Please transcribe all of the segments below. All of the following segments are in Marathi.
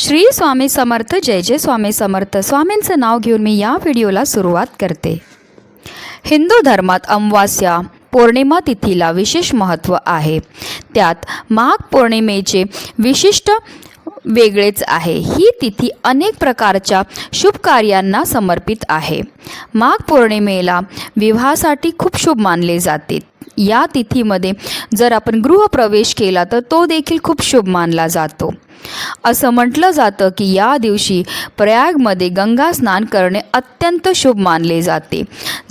श्री स्वामी समर्थ जय जय स्वामी समर्थ. स्वामींचं नाव घेऊन मी या व्हिडिओला सुरुवात करते. हिंदू धर्मात अमावास्या पौर्णिमा तिथीला विशेष महत्त्व आहे. त्यात माघ पौर्णिमेचे विशिष्ट वेगळेच आहे. ही तिथी अनेक प्रकारच्या शुभ कार्यांना समर्पित आहे. माघ पौर्णिमेला विवाहासाठी खूप शुभ मानले जाते. या तिथीमध्ये जर आपण गृहप्रवेश केला तर तो देखील खूप शुभ मानला जातो. असं म्हटलं जातं की या दिवशी प्रयागमध्ये गंगा स्नान करणे अत्यंत शुभ मानले जाते.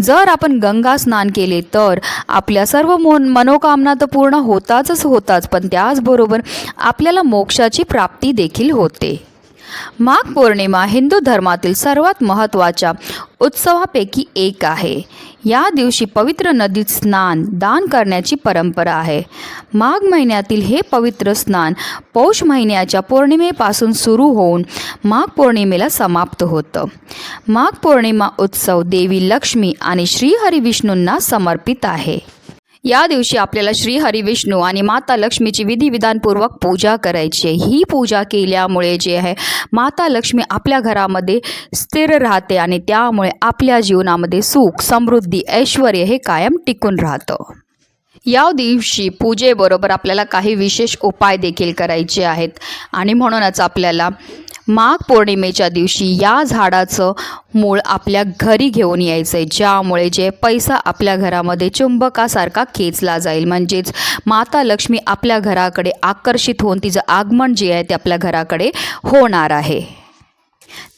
जर आपण गंगा स्नान केले तर आपल्या सर्व मोन मनोकामना तर पूर्ण होताच होताच पण त्याचबरोबर आपल्याला मोक्षाची प्राप्ती देखील होते. माघ पौर्णिमा हिंदू धर्मातील सर्वात महत्त्वाच्या उत्सवापैकी एक आहे. या दिवशी पवित्र नदीत स्नान दान करण्याची परंपरा आहे. माघ महिन्यातील हे पवित्र स्नान पौष महिन्याच्या पौर्णिमेपासून सुरू होऊन माघ पौर्णिमेला समाप्त होतं. माघ पौर्णिमा उत्सव देवी लक्ष्मी आणि श्रीहरी विष्णूंना समर्पित आहे. या दिवशी आपल्याला श्री हरिविष्णू आणि माता लक्ष्मीची विधिविधानपूर्वक पूजा करायची आहे. ही पूजा केल्यामुळे जे आहे माता लक्ष्मी आपल्या घरामध्ये स्थिर राहते आणि त्यामुळे आपल्या जीवनामध्ये सुख समृद्धी ऐश्वर हे कायम टिकून राहतं. या दिवशी पूजेबरोबर आपल्याला काही विशेष उपाय देखील करायचे आहेत. आणि म्हणूनच आपल्याला माघ पौर्णिमेच्या दिवशी या झाडाचं मूळ आपल्या घरी घेऊन यायचं आहे ज्यामुळे जे पैसा आपल्या घरामध्ये चुंबकासारखा खेचला जाईल. म्हणजेच माता लक्ष्मी आपल्या घराकडे आकर्षित होऊन तिचं आगमन जे आहे ते आपल्या घराकडे होणार आहे.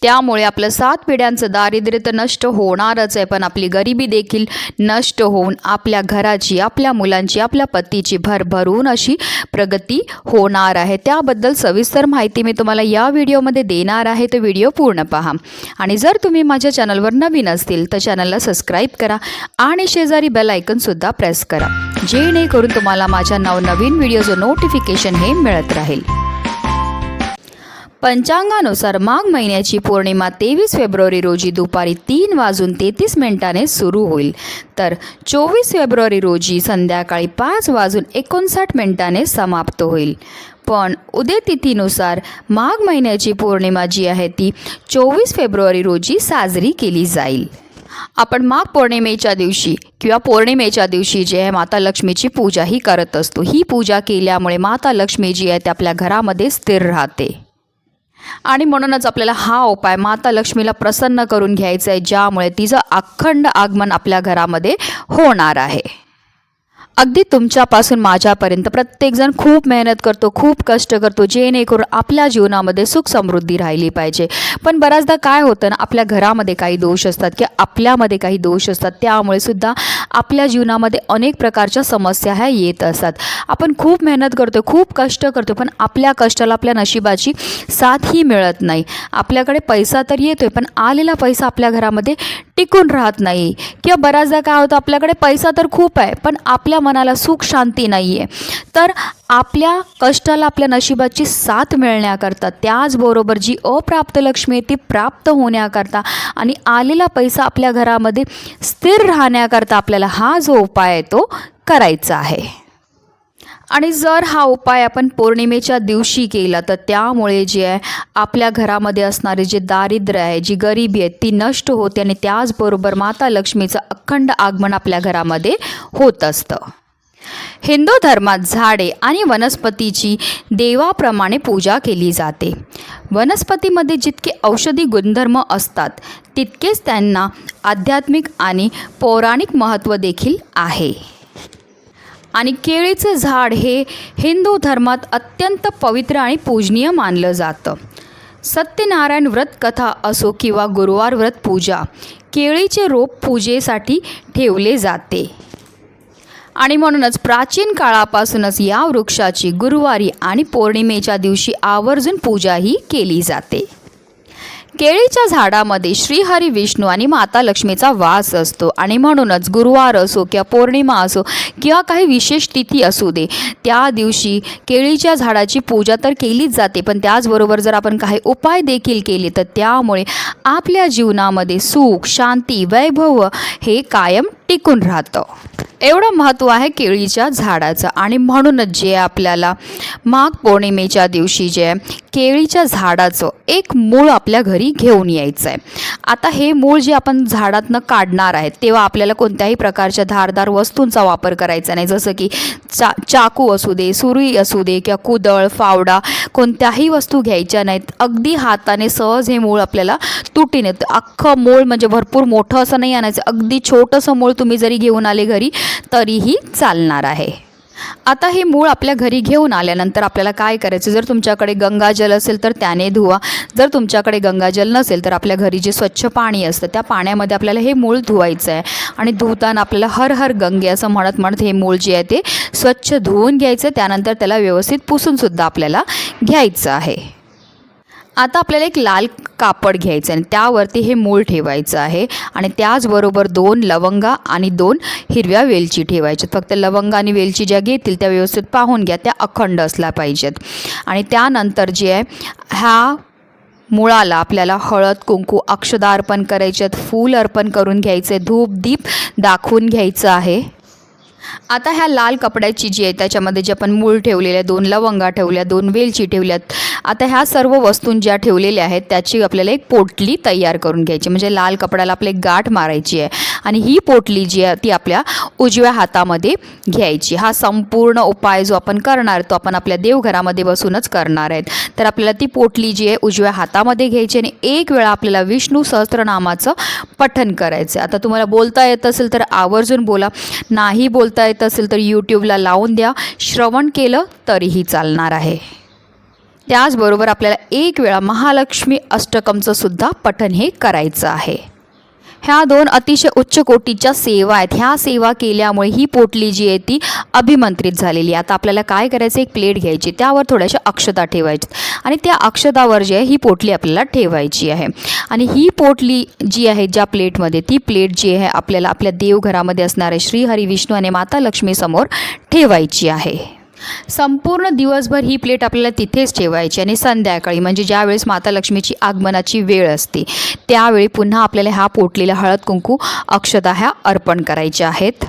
त्यामुळे आपलं सात पिढ्यांचं दारिद्र्य तर नष्ट होणारच आहे. पण आपली गरिबी देखील नष्ट होऊन आपल्या घराची आपल्या मुलांची आपल्या पतीची भरभरून अशी प्रगती होणार आहे. त्याबद्दल सविस्तर माहिती मी तुम्हाला या व्हिडिओमध्ये देणार आहे. तो व्हिडिओ पूर्ण पहा. आणि जर तुम्ही माझ्या चॅनलवर नवीन असतील तर चॅनलला सबस्क्राईब करा आणि शेजारी बेल आयकनसुद्धा प्रेस करा. जेणेकरून तुम्हाला माझ्या नवनवीन व्हिडिओचं नोटिफिकेशन हे मिळत राहील. पंचांगानुसार माघ महिन्याची पौर्णिमा तेवीस फेब्रुवारी रोजी दुपारी तीन वाजून तेहतीस मिनिटाने सुरू होईल. तर चोवीस फेब्रुवारी रोजी संध्याकाळी पाच वाजून एकोणसाठ मिनिटाने समाप्त होईल. पण उद्या तिथीनुसार माघ महिन्याची पौर्णिमा जी आहे ती चोवीस फेब्रुवारी रोजी साजरी केली जाईल. आपण माघ पौर्णिमेच्या दिवशी किंवा पौर्णिमेच्या दिवशी जे आहे माता लक्ष्मीची पूजाही करत असतो. ही पूजा केल्यामुळे माता लक्ष्मी जी आहे ते आपल्या घरामध्ये स्थिर राहते. आणि म्हणूनच आपल्याला हा उपाय माता लक्ष्मीला प्रसन्न करून घ्यायचा आहे ज्यामुळे तिचं अखंड आगमन आपल्या घरामध्ये होणार आहे. अगदी तुमच्यापासून माझ्यापर्यंत प्रत्येकजण खूप मेहनत करतो खूप कष्ट करतो जेणेकरून आपल्या जीवनामध्ये सुख समृद्धी राहिली पाहिजे. पण बऱ्याचदा काय होतं ना आपल्या घरामध्ये काही दोष असतात किंवा आपल्यामध्ये काही दोष असतात त्यामुळे सुद्धा आपल्या जीवनामध्ये अनेक प्रकारच्या समस्या ह्या येत असतात. आपण खूप मेहनत करतो खूप कष्ट करतो पण आपल्या कष्टाला आपल्या नशिबाची साथही मिळत नाही. आपल्याकडे पैसा तर येतो आहे पण आलेला पैसा आपल्या घरामध्ये टिकून राहत नाही. किंवा बऱ्याचदा काय होतं आपल्याकडे पैसा तर खूप आहे पण आपल्या मनाला सुख शांती नाही आहे तर आपल्या कष्टाला आपल्या नशिबाची साथ मिळण्याकरता त्याचबरोबर जी अप्राप्त लक्ष्मी आहे ती प्राप्त होण्याकरता आणि आलेला पैसा आपल्या घरामध्ये स्थिर राहण्याकरता आपल्याला हा जो उपाय आहे तो करायचा आहे. आणि जर हा उपाय आपण पौर्णिमेच्या दिवशी केला तर त्यामुळे जे आहे आपल्या घरामध्ये असणारे जे दारिद्र्य आहे जी गरिबी आहे ती नष्ट होते आणि त्याचबरोबर माता लक्ष्मीचं अखंड आगमन आपल्या घरामध्ये होत असतं. हिंदू धर्मात झाडे आणि वनस्पतीची देवाप्रमाणे पूजा केली जाते. वनस्पतीमध्ये जितके औषधी गुणधर्म असतात तितकेच त्यांना आध्यात्मिक आणि पौराणिक महत्त्व देखील आहे. आणि केळीचं झाड हे हिंदू धर्मात अत्यंत पवित्र आणि पूजनीय मानलं जातं. सत्यनारायण व्रत कथा असो किंवा गुरुवार व्रत पूजा केळीचे रोप पूजेसाठी ठेवले जाते. आणि म्हणूनच प्राचीन काळापासूनच या वृक्षाची गुरुवारी आणि पौर्णिमेच्या दिवशी आवर्जून पूजाही केली जाते. केळीच्या झाडामध्ये श्रीहरी विष्णू आणि माता लक्ष्मीचा वास असतो आणि म्हणूनच गुरुवार असो किंवा पौर्णिमा असो किंवा काही विशेष तिथी असू दे त्या दिवशी केळीच्या झाडाची पूजा तर केलीच जाते पण त्याचबरोबर जर आपण काही उपाय देखील केले तर त्यामुळे आपल्या जीवनामध्ये सुख शांती वैभव हे कायम टिकून राहतं. एवढं महत्त्व आहे केळीच्या झाडाचं. आणि म्हणूनच जे आपल्याला माघ पौर्णिमेच्या दिवशी जे आहे केळीच्या झाडाचं एक मूळ आपल्या घरी घेऊन यायचं आहे आता हे मूळ जे आपण झाडातनं काढणार आहेत तेव्हा आपल्याला कोणत्याही प्रकारच्या धारदार वस्तूंचा वापर करायचा नाही. जसं की चा चाकू असू दे सुरी असू दे किंवा कुदळ फावडा कोणत्याही वस्तू घ्यायच्या नाहीत. अगदी हाताने सहज हे मूळ आपल्याला तुटीने अख्खं मूळ म्हणजे भरपूर मोठं असं नाही आणायचं. अगदी छोटंसं मूळ तुम्ही जरी घेऊन आले घरी तरीही चालणार आहे. आता हे मूळ आपल्या घरी घेऊन आल्यानंतर आपल्याला काय करायचं? जर तुमच्याकडे गंगाजल असेल तर त्याने धुवा. जर तुमच्याकडे गंगाजल नसेल तर आपल्या घरी जे स्वच्छ पाणी असतं त्या पाण्यामध्ये आपल्याला हे मूळ धुवायचं आहे. आणि धुताना आपल्याला हर हर गंगे असं म्हणत म्हणत हे मूळ जे आहे ते स्वच्छ धुवून घ्यायचं त्यानंतर त्याला व्यवस्थित पुसूनसुद्धा आपल्याला घ्यायचं आहे. आता आपल्याला एक लाल कापड घ्यायचं आहे. आणि त्यावरती हे मूळ ठेवायचं आहे. आणि त्याचबरोबर दोन लवंगा आणि दोन हिरव्या वेलची ठेवायच्यात फक्त लवंगा आणि वेलची ज्या घेतील त्या व्यवस्थित पाहून घ्या. त्या अखंड असल्या पाहिजेत. आणि त्यानंतर जे आहे ह्या मुळाला आपल्याला हळद कुंकू अक्षदा अर्पण करायचे आहेत. फूल अर्पण करून घ्यायचे धूप दीप दाखवून घ्यायचं आहे. आता ह्या लाल कपड्याची जी आहे त्याच्यामध्ये जे आपण मूळ ठेवलेले आहे दोन लवंगा ठेवल्या दोन वेलची ठेवल्यात आता ह्या सर्व वस्तू ज्या ठेवलेल्या आहेत त्याची आपल्याला एक पोटली तयार करून घ्यायची म्हणजे लाल कपड्याला आपली एक गाठ मारायची आहे आणि ही पोटली जी आहे ती आपल्या उजव्या हातामध्ये घ्यायची हा संपूर्ण उपाय जो आपण करणार तो आपण आपल्या देवघरामध्ये बसूनच करणार आहेत. तर आपल्याला ती पोटली जी आहे उजव्या हातामध्ये घ्यायची आणि एक वेळा आपल्याला विष्णू सहस्त्रनामाचं पठन करायचं आता तुम्हाला बोलता येत असेल तर आवर्जून बोला. नाही बोल बोलता येत असेल तर यूट्यूबला लावून द्या. श्रवण केलं तरीही चालणार आहे. त्याचबरोबर आपल्याला एक वेळा महालक्ष्मी अष्टकमचं सुद्धा पठन हे करायचं आहे. ह्या दोन अतिशय उच्च कोटीच्या सेवा आहेत. ह्या सेवा केल्यामुळे ही पोटली जी आहे ती अभिमंत्रित झालेली आहे. आता आपल्याला काय करायचं? एक प्लेट घ्यायची. त्यावर थोड्याशा अक्षता ठेवायची आणि त्या अक्षतावर जी आहे ही पोटली आपल्याला ठेवायची आहे. आणि ही पोटली जी आहे ज्या प्लेटमध्ये ती प्लेट जी आहे आपल्याला आपल्या देवघरामध्ये असणारे श्री हरी विष्णू आणि माता लक्ष्मीसमोर ठेवायची आहे. संपूर्ण दिवसभर ही प्लेट आपल्याला तिथेच ठेवायची आणि संध्याकाळी म्हणजे ज्यावेळेस माता लक्ष्मीची आगमनाची वेळ असते त्यावेळी पुन्हा आपल्याला ह्या पोटलेल्या हळद कुंकू अक्षता ह्या अर्पण करायच्या आहेत.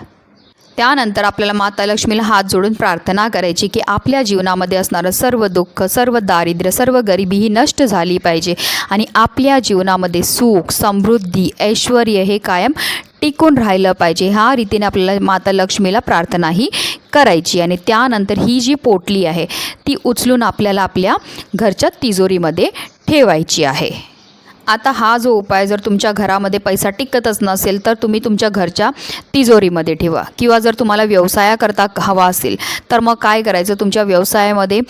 त्यानंतर आपल्याला माता लक्ष्मीला हात जोडून प्रार्थना करायची की आपल्या जीवनामध्ये असणारं सर्व दुःख सर्व दारिद्र्य सर्व गरिबी ही नष्ट झाली पाहिजे आणि आपल्या जीवनामध्ये सुख समृद्धी ऐश्वर हे कायम टिकून राहिलं पाहिजे. ह्या रीतीने आपल्याला माता लक्ष्मीला प्रार्थनाही करायची आणि त्यानंतर ही जी पोटली आहे ती उचलून आपल्याला आपल्या घरच्या तिजोरीमध्ये ठेवायची आहे. आता हा जो उपाय जर तुमच्या घरामध्ये पैसा टिकतच नसेल तर तुम्ही तुमच्या घरच्या तिजोरीमध्ये ठेवा. किंवा जर तुम्हाला व्यवसायाकरता हवा असेल तर मग काय करायचं? तुमच्या व्यवसायामध्ये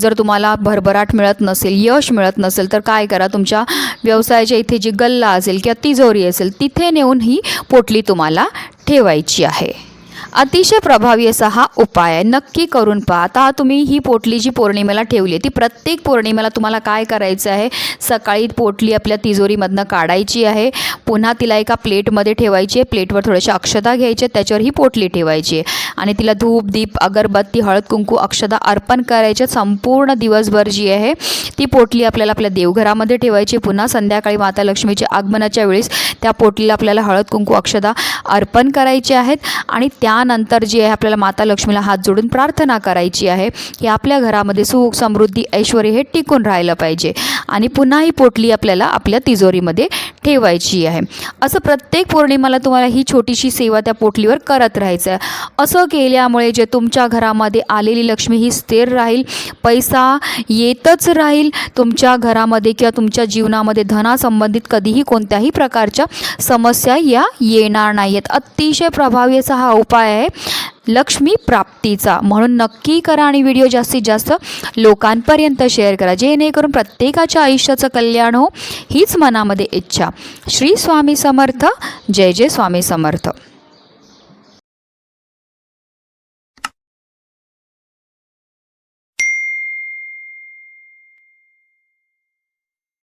जर तुम्हाला भरभराट मिळत नसेल यश मिळत नसेल तर काय करा? तुमच्या व्यवसायाच्या इथे जी गल्ला असेल किंवा तिजोरी असेल तिथे नेऊन ही पोटली तुम्हाला ठेवायची आहे. अतिशय प्रभावी असा हा उपाय आहे. नक्की करून पहा. आता तुम्ही ही पोटली जी पौर्णिमेला ठेवली आहे ती प्रत्येक पौर्णिमेला तुम्हाला काय करायचं आहे? सकाळी पोटली आपल्या तिजोरीमधनं काढायची आहे. पुन्हा तिला एका प्लेटमध्ये ठेवायची आहे. प्लेटवर थोड्याशा अक्षता घ्यायच्या त्याच्यावर ही पोटली ठेवायची आहे. आणि तिला धूप दीप अगरबत्ती हळद कुंकू अक्षता अर्पण करायच्या संपूर्ण दिवसभर जी आहे ती पोटली आपल्याला आपल्या देवघरामध्ये ठेवायची पुन्हा संध्याकाळी माता लक्ष्मीच्या आगमनाच्या वेळेस त्या पोटलीला आपल्याला हळद कुंकू अक्षता अर्पण करायचे आहेत. आणि त्या त्यानंतर जे आहे आपल्याला माता लक्ष्मीला हात जोडून प्रार्थना करायची आहे की आपल्या घरामध्ये सुख समृद्धी ऐश्वर हे टिकून राहिलं पाहिजे. आणि पुन्हा ही पोटली आपल्याला आपल्या तिजोरीमध्ये ठेवायची आहे. असं प्रत्येक पौर्णिमाला तुम्हाला ही छोटीशी सेवा त्या पोटलीवर करत राहायचं आहे. असं केल्यामुळे जे तुमच्या घरामध्ये आलेली लक्ष्मी ही स्थिर राहील पैसा येतच राहील तुमच्या घरामध्ये किंवा तुमच्या जीवनामध्ये धनासंबंधित कधीही कोणत्याही प्रकारच्या समस्या या येणार नाही आहेत अतिशय प्रभावी असा हा उपाय आहे. लक्ष्मी प्राप्तीचा. म्हणून नक्की करा आणि व्हिडिओ जास्तीत जास्त लोकांपर्यंत शेअर करा. जेणेकरून प्रत्येकाच्या आयुष्याचं कल्याण हो हीच मनामध्ये इच्छा. श्री स्वामी समर्थ. जय जय स्वामी समर्थ.